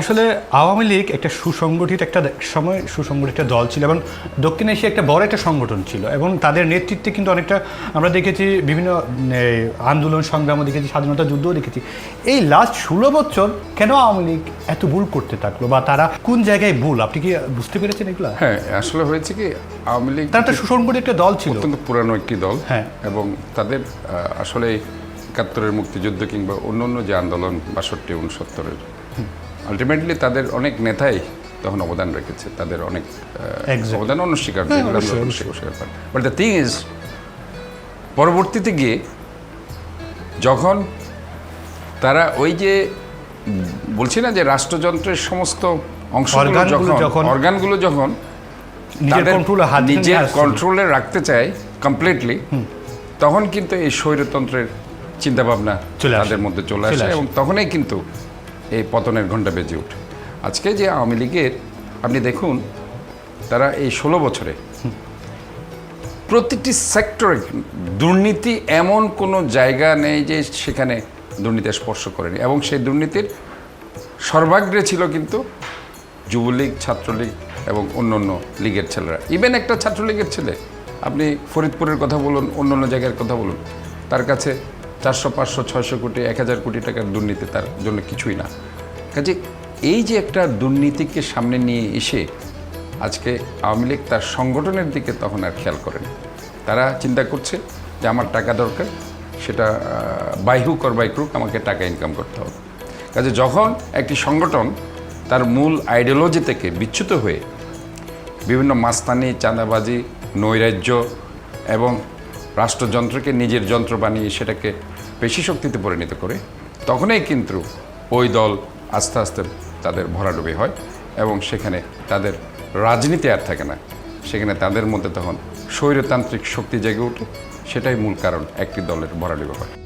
আসলে আওয়ামী লীগ একটা সুসংগঠিত একটা সময় সুসংগঠিত একটা দল ছিল এবং দক্ষিণ এশিয়া একটা বড় একটা সংগঠন ছিল এবং তাদের নেতৃত্বে কিন্তু অনেকটা আমরা দেখেছি বিভিন্ন আন্দোলন সংগ্রামও দেখেছি স্বাধীনতা যুদ্ধও দেখেছি। এই লাস্ট ষোলো বছর কেন আওয়ামী লীগ এত ভুল করতে থাকল বা তারা কোন জায়গায় ভুল? আপনি কি বুঝতে পেরেছেন এগুলো? হ্যাঁ আসলে হয়েছে কি আওয়ামী লীগ তারা একটা সুসংগঠিত একটা দল ছিল। অত্যন্ত পুরানো একটি দল হ্যাঁ। এবং তাদের আসলে একাত্তরের মুক্তিযুদ্ধ কিংবা অন্য অন্য যে আন্দোলন বাষট্টি উনসত্তরের আলটিমেটলি তাদের অনেক নেতাই তখন অবদান রেখেছে তাদের অনেক অবদান অনস্বীকার বাট দ্য থিং ইজ পরবর্তীতে গিয়ে যখন তারা ওই যে বলছি না যে রাষ্ট্রযন্ত্রের সমস্ত অর্গানগুলো যখন যখন অর্গানগুলো যখন নিজের। কন্ট্রোলে রাখতে চায় কমপ্লিটলি তখন কিন্তু এই স্বৈরতন্ত্রের চিন্তাভাবনা। তাদের মধ্যে চলে আসে। এবং তখনই কিন্তু এই পতনের ঘণ্টা বেজে ওঠে আজকে যে আওয়ামী লীগের আপনি দেখুন তারা এই ষোলো বছরে প্রতিটি সেক্টরে দুর্নীতি এমন কোনো জায়গা নেই যে সেখানে দুর্নীতি স্পর্শ করেনি এবং সেই দুর্নীতির সর্বাগ্রে ছিল কিন্তু যুবলীগ ছাত্রলীগ এবং অন্য অন্য লীগের ছেলেরা ইভেন একটা ছাত্রলীগের ছেলে আপনি ফরিদপুরের কথা বলুন অন্য অন্য জায়গার কথা বলুন তার কাছে চারশো, পাঁচশো, ছয়শো কোটি, এক হাজার কোটি টাকার দুর্নীতি তার জন্য কিছুই না। কাজে এই যে একটা দুর্নীতিকে সামনে নিয়ে এসে আজকে আওয়ামী লীগ তার সংগঠনের দিকে তখন আর খেয়াল করেন। তারা চিন্তা করছে যে আমার টাকা দরকার, সেটা by hook or by crook, আমাকে টাকা ইনকাম করতে হবে। কাজে যখন একটি সংগঠন তার মূল আইডিওলজি থেকে বিচ্যুত হয়ে বিভিন্ন মাস্তানি, চাঁদাবাজি, নৈরাজ্য এবং রাষ্ট্রযন্ত্রকে নিজের যন্ত্র বানিয়ে সেটাকে বেশি শক্তিতে পরিণত করে, তখনই কিন্তু ওই দল আস্তে আস্তে তাদের ভরাডুবি হয় এবং সেখানে তাদের রাজনীতি আর থাকে না। সেখানে তাদের মধ্যে তখন স্বৈরতান্ত্রিক শক্তি জেগে ওঠে, সেটাই মূল কারণ একটি দলের ভরাডুবি হয়।